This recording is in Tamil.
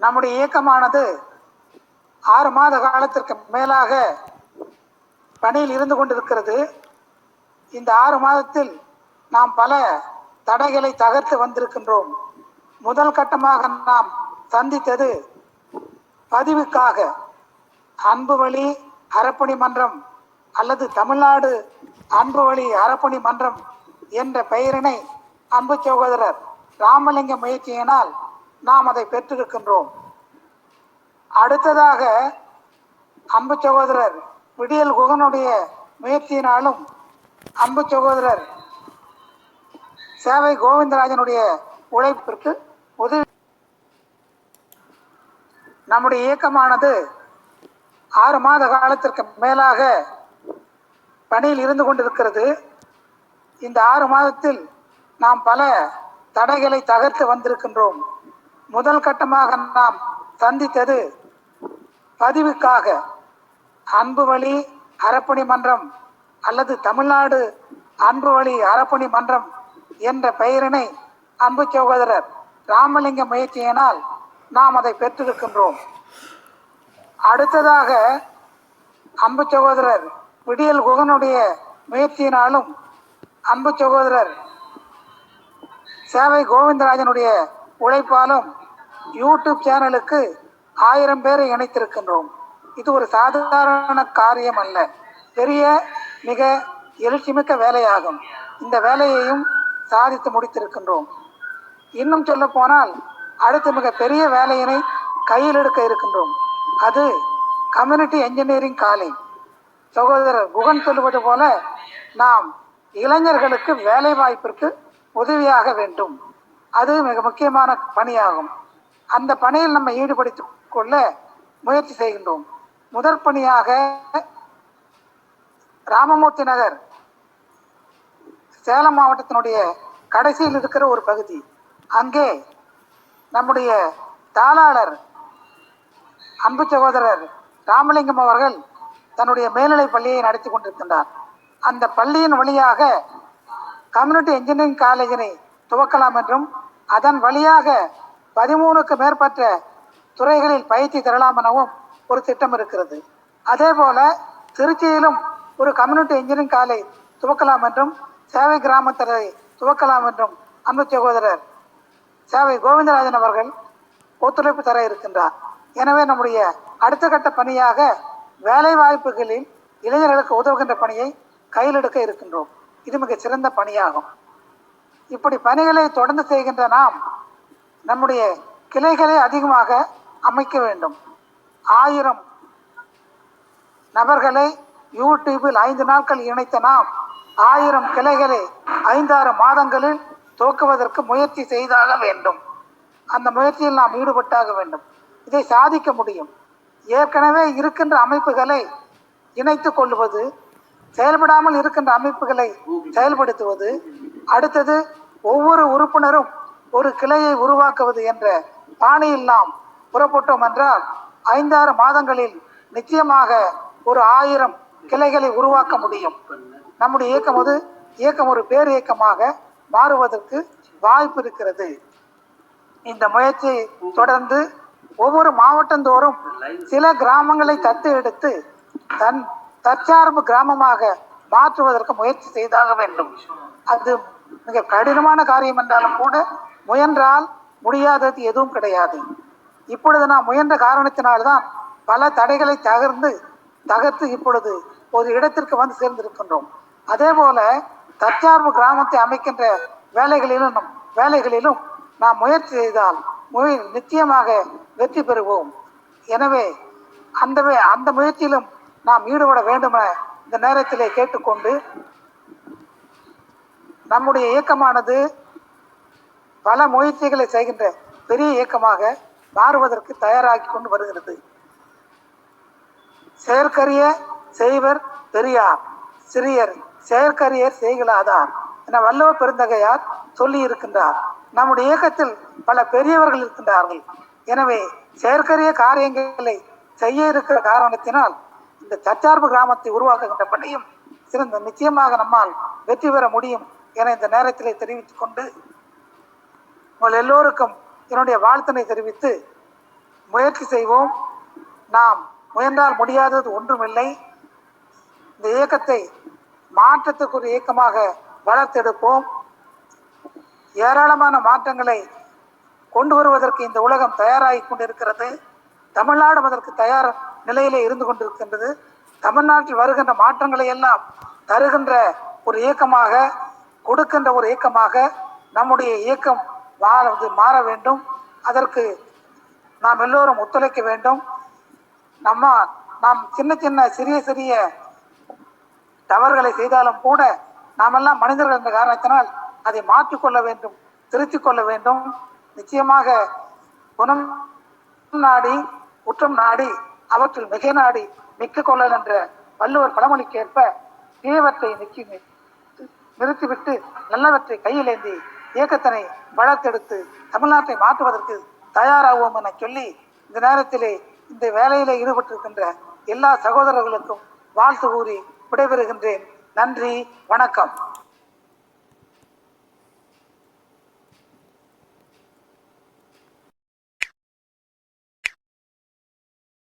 நம்முடைய இயக்கமானது ஆறு மாத காலத்திற்கு மேலாக பணியில் இருந்து கொண்டிருக்கிறது. இந்த ஆறு மாதத்தில் நாம் பல தடைகளை தகர்த்து வந்திருக்கின்றோம். முதல் கட்டமாக நாம் சந்தித்தது பதிவுக்காக அன்பு வழி அறப்பணி மன்றம் அல்லது தமிழ்நாடு அன்பு வழி அறப்பணி மன்றம் என்ற பெயரினை அன்பு சகோதரர் ராமலிங்க முயற்சியினால் நாம் அதை பெற்றிருக்கின்றோம். அடுத்ததாக அம்பு சகோதரர் விடியல் குகனுடைய முயற்சியினாலும் அம்பு சகோதரர் சேவை கோவிந்தராஜனுடைய உழைப்பிற்கு உதவி. நம்முடைய இயக்கமானது ஆறு மாத காலத்திற்கு மேலாக பணியில் இருந்து கொண்டிருக்கிறது. இந்த ஆறு மாதத்தில் நாம் பல தடைகளை தகர்த்து வந்திருக்கின்றோம். முதல் கட்டமாக நாம் சந்தித்தது பதிவுக்காக அன்பு வழி அறப்பணி மன்றம் அல்லது தமிழ்நாடு அன்பு வழி அறப்பணி மன்றம் என்ற பெயரினை அன்பு சகோதரர் ராமலிங்க முயற்சியினால் நாம் அதை பெற்றிருக்கின்றோம். அடுத்ததாக அன்பு சகோதரர் விடியல் குகனுடைய முயற்சியினாலும் அன்பு சகோதரர் சேவை கோவிந்தராஜனுடைய உழைப்பாலும் யூடியூப் சேனலுக்கு ஆயிரம் பேரை இணைத்திருக்கின்றோம். இது ஒரு சாதாரண காரியம் அல்ல. பெரிய மிக எழுச்சிமிக்க வேலையாகும். இந்த வேலையையும் சாதித்து முடித்திருக்கின்றோம். இன்னும் சொல்ல போனால் அடுத்த மிக பெரிய வேலையினை கையில் எடுக்க இருக்கின்றோம். அது கம்யூனிட்டி என்ஜினியரிங் காலேஜ். சகோதரர் குகன் சொல்லுவது போல நாம் இளைஞர்களுக்கு வேலை வாய்ப்பிற்கு உதவியாக வேண்டும். அது மிக முக்கியமான பணியாகும். அந்த பணியில் நம்ம ஈடுபடுத்தி கொள்ள முயற்சி செய்கின்றோம். முதற் பணியாக ராமமூர்த்தி நகர் சேலம் மாவட்டத்தினுடைய கடைசியில் இருக்கிற ஒரு பகுதி. அங்கே நம்முடைய தாளாளர் அன்பு சகோதரர் ராமலிங்கம் அவர்கள் தன்னுடைய மேல்நிலை பள்ளியை நடத்தி கொண்டிருக்கின்றார். அந்த பள்ளியின் வழியாக கம்யூனிட்டி இன்ஜினியரிங் காலேஜினை துவக்கலாம் என்றும் அதன் வழியாக பதிமூணுக்கு மேற்பட்ட துறைகளில் பயிற்சி தரலாம் எனவும் ஒரு திட்டம் இருக்கிறது. அதே போல திருச்சியிலும் ஒரு கம்யூனிட்டி இன்ஜினியரிங் காலை துவக்கலாம் என்றும் சேவை கிராமத்தரை துவக்கலாம் என்றும் அன்பு சகோதரர் சேவை கோவிந்தராஜன் அவர்கள் ஒத்துழைப்பு தர இருக்கின்றார். எனவே நம்முடைய அடுத்த கட்ட பணியாக வேலை வாய்ப்புகளில் இளைஞர்களுக்கு உதவுகின்ற பணியை கையில் எடுக்க இருக்கின்றோம். இது மிக சிறந்த பணியாகும். இப்படி பணிகளை தொடர்ந்து செய்கின்ற நாம் நம்முடைய கிளைகளை அதிகமாக அமைக்க வேண்டும். ஆயிரம் நபர்களை யூடியூபில் ஐந்து நாட்கள் இணைத்த நாம் ஆயிரம் கிளைகளை ஐந்தாறு மாதங்களில் துவக்குவதற்கு முயற்சி செய்தாக வேண்டும். அந்த முயற்சியில் நாம் ஈடுபட்டாக வேண்டும். இதை சாதிக்க முடியும். ஏற்கனவே இருக்கின்ற அமைப்புகளை இணைத்து கொள்வது செயல்படாமல் இருக்கின்ற அமைப்புகளை செயல்படுத்துவது அடுத்தது ஒவ்வொரு உறுப்பினரும் ஒரு கிளையை உருவாக்குவது என்ற பாணியில் நாம் புறப்பட்டோம் என்றால் ஐந்தாறு மாதங்களில் நிச்சயமாக ஒரு ஆயிரம் கிளைகளை உருவாக்க முடியும். நம்முடைய இயக்கம் அது இயக்கம் ஒரு பேர் இயக்கமாக மாறுவதற்கு வாய்ப்பு இருக்கிறது. இந்த முயற்சி தொடர்ந்து ஒவ்வொரு மாவட்டந்தோறும் சில கிராமங்களை தத்து எடுத்து தன் தற்சார்பு கிராமமாக மாற்றுவதற்கு முயற்சி செய்தாக வேண்டும். அது மிக கடினமான காரியம் என்றாலும் கூட முயன்றால் முடியாதது எதுவும் கிடையாது. இப்பொழுது நாம் முயன்ற காரணத்தினால்தான் பல தடைகளை தகர்ந்து தகர்த்து இப்பொழுது ஒரு இடத்திற்கு வந்து சேர்ந்திருக்கின்றோம். அதே போல தற்சார்பு கிராமத்தை அமைக்கின்ற வேலைகளிலும் வேலைகளிலும் நாம் முயற்சி செய்தால் முய நிச்சயமாக வெற்றி பெறுவோம். எனவே அந்த வே- அந்த முயற்சியிலும் நாம் ஈடுபட வேண்டும் என இந்த நேரத்திலே கேட்டுக்கொண்டு நம்முடைய இயக்கமானது பல முயற்சிகளை செய்கின்ற பெரிய இயக்கமாக மாறுவதற்கு தயாராகி கொண்டு வருகிறது. செயற்கரிய செய்வர் பெரியார் சிறியர் செயற்கரியர் செய்கலாதார் என வல்லவ பெருந்தகையார் சொல்லி இருக்கின்றார். நம்முடைய இயக்கத்தில் பல பெரியவர்கள் இருக்கின்றார்கள். எனவே செயற்கரிய காரியங்களை செய்ய இருக்கிற காரணத்தினால் இந்த தற்சார்பு கிராமத்தை உருவாக்குகின்ற பணியும் சிறந்த நிச்சயமாக நம்மால் வெற்றி பெற முடியும் என இந்த நேரத்திலே தெரிவித்துக் கொண்டு உங்கள் எல்லோருக்கும் என்னுடைய வாழ்த்தனை தெரிவித்து முயற்சி செய்வோம். நாம் முயன்றால் முடியாதது ஒன்றுமில்லை. இந்த இயக்கத்தை மாற்றத்துக்குரிய ஒரு இயக்கமாக வளர்த்தெடுப்போம் ஏராளமான மாற்றங்களை கொண்டு வருவதற்கு இந்த உலகம் தயாராகி கொண்டிருக்கிறது. தமிழ்நாடு அதற்கு தயார் நிலையிலே இருந்து கொண்டிருக்கின்றது. தமிழ்நாட்டில் வருகின்ற மாற்றங்களை எல்லாம் தருகின்ற ஒரு இயக்கமாக கொடுக்கின்ற ஒரு இயக்கமாக நம்முடைய இயக்கம் மாற மாற வேண்டும். அதற்கு நாம் எல்லோரும் ஒத்துழைக்க வேண்டும். நம்ம நாம் சின்ன சின்ன சிறிய சிறிய தவறுகளை செய்தாலும் கூட நாமெல்லாம் மனிதர்கள் என்ற காரணத்தினால் அதை மாற்றிக்கொள்ள வேண்டும் திருத்திக் கொள்ள வேண்டும். நிச்சயமாக குணம் நாடி குற்றம் நாடி அவற்றில் மிக நாடி மிக்க கொள்ளல் என்ற வள்ளுவர் பழமொழிக்கேற்ப தீயவற்றை நிக்கி நிறுத்திவிட்டு நல்லவற்றை கையிலேந்தி இயக்கத்தினை வளர்த்தெடுத்து தமிழ்நாட்டை மாற்றுவதற்கு தயாராகுவோம் என சொல்லி இந்த நேரத்திலே இந்த வேலையிலே ஈடுபட்டிருக்கின்ற எல்லா சகோதரர்களுக்கும் வாழ்த்து கூறி விடைபெறுகின்றேன். நன்றி வணக்கம்.